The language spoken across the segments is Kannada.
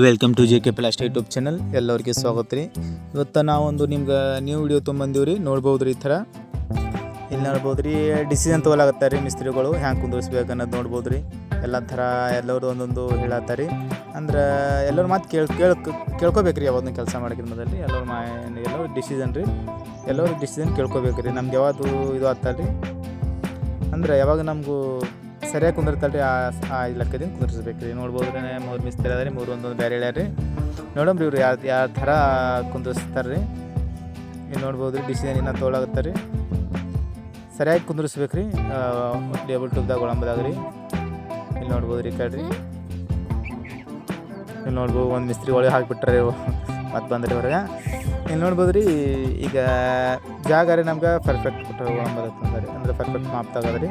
Welcome to J K plast YouTube channel ಎಲ್ಲರಿಗೆ ಸ್ವಾಗತ ರೀ. ಇವತ್ತು ನಾವೊಂದು ನಿಮ್ಗೆ ನ್ಯೂ ವಿಡಿಯೋ ತೊಗೊಂಬಂದೀವಿ ರೀ. ನೋಡ್ಬೋದು ರೀ ಈ ಥರ? ಇಲ್ಲಿ ನೋಡ್ಬೋದು ರೀ ಡಿಸಿಷನ್ ತೊಗೊಲಾಗತ್ತಾರೆ ರೀ ಮಿಸ್ತ್ರಿಗಳು. ಹ್ಯಾಂಗೆ ಕುಂದಿರ್ಸ್ಬೇಕು ಅನ್ನೋದು ನೋಡ್ಬೋದು ರೀ ಎಲ್ಲ ಥರ ಎಲ್ಲರೂ ಒಂದೊಂದು ಹೇಳತ್ತಾರೆ ರೀ. ಅಂದ್ರೆ ಎಲ್ಲರ ಮಾತು ಕೇಳ್ ಕೇಳ್, ಕೇಳ್ಕೊಬೇಕು ರೀ ಯಾವ್ದನ್ನ ಕೆಲಸ ಮಾಡಿದ್ರ ಮೊದಲು ಎಲ್ಲರ ಮಾ, ಎಲ್ಲರೂ ಡಿಸಿಷನ್ ರೀ. ಎಲ್ಲರೂ ಡಿಸಿಷನ್ ಕೇಳ್ಕೊಬೇಕು ರೀ. ನಮ್ಗೆ ಯಾವುದು ಇದು ಆಗ್ತಾರೆ ರೀ ಅಂದ್ರೆ ಯಾವಾಗ ನಮಗೂ ಸರಿಯಾಗಿ ಕುಂದಿರ್ತಾಳೆ ರೀ ಆ ಲೆಕ್ಕದಿಂದ ಕುಂದಿರ್ಸ್ಬೇಕು ರೀ ನೋಡ್ಬೋದು ರೀ ಮೂರು ಮಿಸ್ತ್ರಿ ಅದ ಮೂರು ಒಂದೊಂದು ಬೇರೆ ಹೇಳ್ಯಾರ ರೀ ನೋಡಮ್ರಿ ಇವ್ರು ಯಾವ ಯಾವ ಥರ ಕುಂದಿರ್ಸ್ತಾರೆ ರೀ ಇಲ್ಲಿ ನೋಡ್ಬೋದು ರೀ ಡಿಸಿಷನ್ ಇನ್ನೂ ತೊಗೊಳಾಗತ್ತಾರೆ ರೀ ಸರಿಯಾಗಿ ಕುಂದಿರ್ಸ್ಬೇಕು ರೀ ಟೇಬಲ್ ಟೂಬ್ದಾಗ ಒಳಂಬದಾಗ ರೀ ಇಲ್ಲಿ ನೋಡ್ಬೋದು ರೀ ಕಡ್ರಿ. ಇಲ್ಲಿ ನೋಡ್ಬೋದು ಒಂದು ಮಿಸ್ತ್ರಿ ಒಳಗೆ ಹಾಕಿಬಿಟ್ರೆ ಮತ್ತೆ ಬಂದ್ರಿ ಹೊರಗೆ. ಇಲ್ಲಿ ನೋಡ್ಬೋದು ರೀ ಈಗ ಜಾಗ ರೀ ನಮ್ಗೆ ಪರ್ಫೆಕ್ಟ್ ಕೊಟ್ಟರು ಬರುತ್ತೆ ಅಂದ್ರೆ. ಪರ್ಫೆಕ್ಟ್ ಮಾಪ್ ತಗದ ರೀ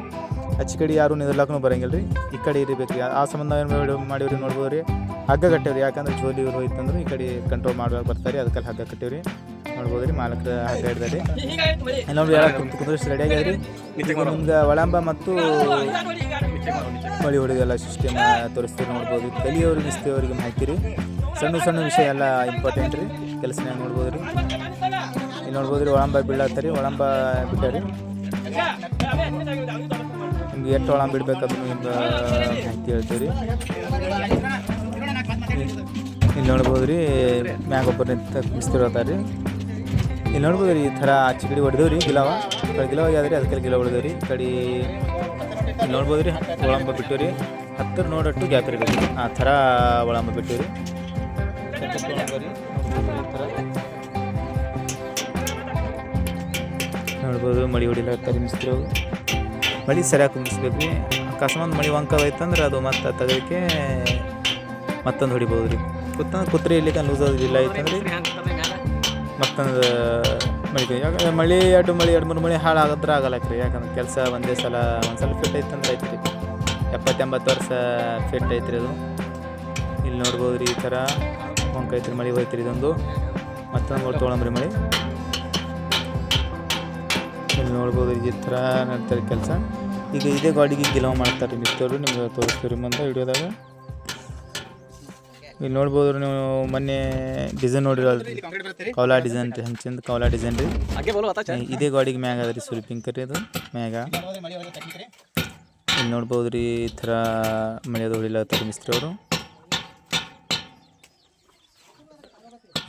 ಆಚೆ ಕಡೆ ಯಾರು ನಿಲ್ಲಕ್ಕೂ ಬರಂಗಿಲ್ಲ ರೀ ಈ ಕಡೆ ಇರಬೇಕು ರೀ ಆ ಸಂಬಂಧ ಏನು ಮಾಡಿವ್ರಿ ನೋಡ್ಬೋದು ರೀ ಹಗ್ಗ ಕಟ್ಟೇವ್ರಿ. ಯಾಕಂದ್ರೆ ಜೋಲಿ ಇವರು ಅಂದ್ರೆ ಈ ಕಡೆ ಕಂಟ್ರೋಲ್ ಮಾಡುವಾಗ ಬರ್ತಾರೆ. ಅದಕ್ಕೆ ಹಗ್ಗ ಕಟ್ಟೇವ್ರಿ. ನೋಡ್ಬೋದು ರೀ ಮಾಲಕರ ಹಗ್ಗ ಹಿಡ್ದಾರಿ. ಇನ್ನೊಂದು ಹೇಳಕ್ಕೆ ಕುಂತು ಕುಂದ್ರಿಸಿ ರೆಡಿ ಆಗ್ಯಾದ್ರಿ ಈಗ ನಿಮ್ಗೆ ಒಳಂಬ ಮತ್ತು ಮಳಿ ಹೊಡೆದೆಲ್ಲ ಸಿಸ್ಟಮ್ ತೋರಿಸ್ತೀವಿ ನೋಡ್ಬೋದು. ಕಲಿಯವ್ರಿಗೆ ಮಿಸ್ತಿಯವ್ರಿಗೆ ಮಾಹಿತಿ ರೀ. ಸಣ್ಣ ಸಣ್ಣ ವಿಷಯ ಎಲ್ಲ ಇಂಪಾರ್ಟೆಂಟ್ ರೀ. ಕೆಲಸ ನೋಡ್ಬೋದು ರೀ ಇಲ್ಲಿ ನೋಡ್ಬೋದು ರೀ ಒಳಂಬ ಬೀಳತ್ತರಿ ಒಳಂಬ ಬಿಟ್ಟಾರಿ ನಿಮ್ಗೆ ಎಷ್ಟು ಒಳಂಬ ಬಿಡ್ಬೇಕು ಅದನ್ನು ನಿಮ್ಗೆ ಮಾಹಿತಿ ಹೇಳ್ತೀವಿ ಇಲ್ಲಿ ನೋಡ್ಬೋದು ರೀ ಮ್ಯಾಗ ಒಬ್ಬರು ನಿಂತ ರೀ ಇಲ್ಲಿ ನೋಡ್ಬೋದು ರೀ ಈ ಥರ ಹೊಡೆದೇವು ರೀ ಗಿಲವ. ಕಡೆ ಗಿಲವ ಅದಕ್ಕೆ ಗಿಲವ ಹೊಡೆದೇವು ರೀ ಕಡೆ ಇಲ್ಲಿ ನೋಡ್ಬೋದು ರೀ ಒಳಂಬ ಬಿಟ್ಟು ರೀ ಹತ್ತಿರ ನೋಡಟ್ಟು ಗ್ಯಾಪ್ ಇರಬೇಕು ಆ ಥರ ಒಳಂಬ ಬಿಟ್ಟು ರೀ ನೋಡ್ಬೋದು, ಮಳಿ ಹೊಡಿಲಾಗ್ತಾರೆ ಮಿಸ್ತ್ರಿ ಮಳಿ ಸರಿಯಾಗಿ ಕುಂದಿಸ್ಬೇಕು. ರೀ ಅಕಸ್ಮಾತ್ ಮಳಿ ವಂಕ ಐತಂದ್ರೆ ಅದು ಮತ್ತೆ ತೆಗೋದಕ್ಕೆ ಮತ್ತೊಂದು ಹೊಡಿಬೋದು ರೀ. ಕುತ್ತ ಕುತ್ರಿ ಇಲ್ಲಿಗೆ ಲೂಸ್ ಆಗೋದಿಲ್ಲ ಆಯ್ತಂದ್ರೆ ಮತ್ತೊಂದು ಮಳಿ ಯಾಕಂದ್ರೆ ಮಳಿ ಎರಡು ಮಳಿ, ಎರಡು ಮೂರು ಮಳಿ ಹಾಳಾಗದ್ರೆ ಆಗಲ್ಲಕ್ರಿ ಯಾಕಂದ್ರೆ ಕೆಲಸ ಒಂದೇ ಸಲ, ಒಂದು ಸಲ ಫಿಟ್ ಐತಂದ್ರೆ ಐತ್ರಿ. ಎಪ್ಪತ್ತೆಂಬತ್ತು ವರ್ಷ ಫಿಟ್ ಐತ್ರಿ ಅದು. ಇಲ್ಲಿ ನೋಡ್ಬೋದು ರೀ ಈ ಥರ. ವಂಕ ಐತ್ರಿ ಮಳಿ ಹೋಯ್ತು ರೀ ಇದೊಂದು. ಮತ್ತೊಂದು ತೊಗೊಳಂಬ್ರಿ ಮಳೆ. ಇಲ್ಲಿ ನೋಡ್ಬೋದು ಈ ಥರ ನಡ್ತಾರೆ ಕೆಲಸ. ಈಗ ಇದೇ ಗಾಡಿಗೆ ಗಿಲವ ಮಾಡ್ತಾರೆ ಮಿಸ್ತವರು ನಿಮ್ಗೆ ತೋರಿಸ್ತೀವಿ ಮುಂದೆ ವಿಡಿಯೋದಾಗ. ಇಲ್ಲಿ ನೋಡ್ಬೋದು ನೀವು ಮೊನ್ನೆ ಡಿಸೈನ್ ನೋಡಿರಲ್ರಿ. ಕೌಲಾ ಡಿಸೈನ್ ರೀ ಹಂಚಿಂದ ಕೌಲಾ ಡಿಸೈನ್ ರೀ. ಇದೇ ಗಾಡಿಗೆ ಮ್ಯಾಗ ಅದ ರೀ ಪಿಂಕ್ ರೀ ಅದು ಮ್ಯಾಗ. ಇಲ್ಲಿ ನೋಡ್ಬೋದು ರೀ. ಈ ಥರ ಮಳೆಯದು ಹೊಡಿಲತ್ತಾರೆ ಮಿಸ್ತ್ರಿ ಅವರು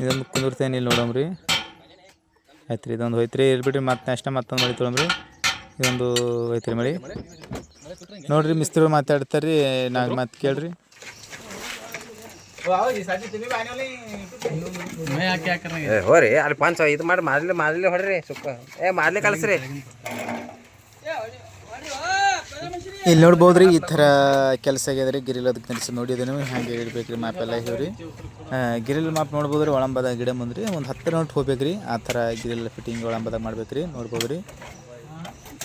ಇದೊಂದು ಕುಂದಿರ್ತೇನೆ ಇಲ್ಲಿ ನೋಡಮ್ರಿ. ಆಯ್ತು ರೀ ಇದೊಂದು ಹೋಯ್ತು ರೀ ಮತ್ತೆ ನೆಕ್ಸ್ಟ್ ಮತ್ತೊಂದು ಮಳಿ ತೊಗೊಳಮ್ರಿ ಇದೊಂದು ಹೋಯ್ತು ರೀ ಮಳಿ. ನೋಡ್ರಿ ಮಿಸ್ತ್ರಿ ಮಾತಾಡ್ತಾರೆ ರೀ ನಾವು ಮಾತು ಕೇಳ್ರಿ. ಹೋರಿ, ಅಲ್ಲಿ ಪಂಚ ಇದು ಮಾಡಿ ಮಾರ್ಲಿ ಮಾರ್ಲಿ ಹೊಡ್ರಿ, ಸುಕ್ಕ. ಏ, ಮಾರ್ಲಿ ಕಳಿಸ್ರಿ. ಇಲ್ಲಿ ನೋಡ್ಬೋದು ರೀ ಈ ಥರ ಕೆಲಸ ಆಗ್ಯದ್ರಿ. ಗಿರಿಲ್ ಅದಕ್ಕೆ ನೆನೆಸಿ ನೋಡಿದ್ದೇನೆ ನೀವು, ಹ್ಯಾಂಗೆ ರೀ ಮ್ಯಾಪ್ ಎಲ್ಲ ಇವ್ರಿ. ಗಿರಿಲ್ ಮ್ಯಾಪ್ ನೋಡ್ಬೋದು ರೀ ಒಳಂಬದ ಗಿಡ ಮುಂದ್ರಿ. ಒಂದು ಹತ್ತು ನೋಟ್ ಹೋಗ್ಬೇಕು ರೀ ಆ ಥರ ಗಿರಿಲ್ ಫಿಟ್ಟಿಂಗ್ ಒಳಂಬದ ಮಾಡ್ಬೇಕು ರೀ ನೋಡ್ಬೋದು ರೀ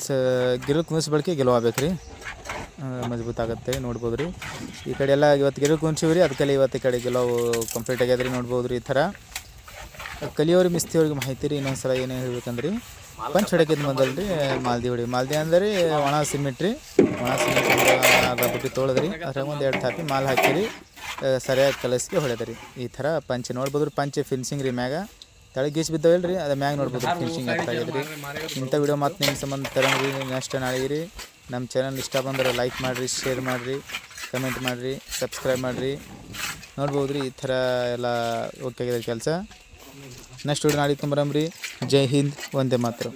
ಸ ಗಿರಿಲ್ ಕುಂದಿಸ್ ಬಳಕೆ ಗೆಲುವಾಗಬೇಕು ರೀ ಮಜಬೂತ್ ಆಗುತ್ತೆ ನೋಡ್ಬೋದು ರೀ ಈ ಕಡೆ ಎಲ್ಲ ಇವತ್ತು ಗಿರಿಲ್ ಕುಂದಿಸಿವ್ರಿ ಅದಕ್ಕೆಲ್ಲ ಇವತ್ತು ಈ ಕಡೆ ಗೆಲುವು ಕಂಪ್ಲೀಟ್ ಆಗ್ಯದ ರೀ ನೋಡ್ಬೋದು ರೀ ಈ ಥರ. ಕಲಿಯೋರಿಗೆ ಮಿಸ್ತಿಯವ್ರಿಗೆ ಮಾಹಿತಿ ರೀ. ಇನ್ನೊಂದು ಸಲ ಏನೇ ಹೇಳ್ಬೇಕಂದ್ರೆ. ಪಂಚ್ ಹೊಡಕಿದ್ ಮೊದಲು ರೀ ಮಾಲ್ದಿ ಹೊಡಿ. ಮಾಲ್ದಿ ಅಂದ್ರೆ, ಒಣ ಸಿಮೆಂಟ್ ರೀ. ಒಣ ಸಿಮೆಂಟ್ ಅರ್ಧ ಬುಟ್ಟಿ ತೊಳೆದ್ರಿ. ಅದ್ರಾಗ ಒಂದು ಎರಡು ಥಾಪಿ ಮಾಲ್ ಹಾಕಿರಿ. ಸರಿಯಾಗಿ ಕಲಸಿಗೆ ಹೊಡೆದ್ರಿ. ಈ ಥರ ಪಂಚ್ ನೋಡ್ಬೋದು. ಪಂಚ್ ಫಿನಿಶಿಂಗ್ ರೀ ಮ್ಯಾಗ. ತಳಗೆ ಗೀಚ್ ಬಿದ್ದವಲ್ಲ ರೀ ಅದು ಮ್ಯಾಗ ನೋಡ್ಬೋದು. ಫಿನಿಶಿಂಗ್ ಆಗ್ತಾಯಿದ್ರಿ ಇಂಥ ವಿಡಿಯೋ ಮತ್ತು ನಿಮ್ಮ ಸಂಬಂಧ ತರಂಗ್ರಿ. ನೆಕ್ಸ್ಟ್ ನಾಳೆಗಿರಿ. ನಮ್ಮ ಚಾನಲ್ ಇಷ್ಟ ಬಂದ್ರೆ ಲೈಕ್ ಮಾಡಿರಿ ಶೇರ್ ಮಾಡಿರಿ ಕಮೆಂಟ್ ಮಾಡಿರಿ ಸಬ್ಸ್ಕ್ರೈಬ್ ಮಾಡಿರಿ. ನೋಡ್ಬೋದು ರೀ ಈ ಥರ ಎಲ್ಲ ಓಕೆ ಆಗಿದೆ ಕೆಲಸ. ನೆಕ್ಸ್ಟ್ ವಿಡಿಯೋ ನಾಳೆ ತೊಂಬರಂಬ್ರಿ ಜೈ ಹಿಂದ್ ಒಂದೇ ಮಾತ್ರ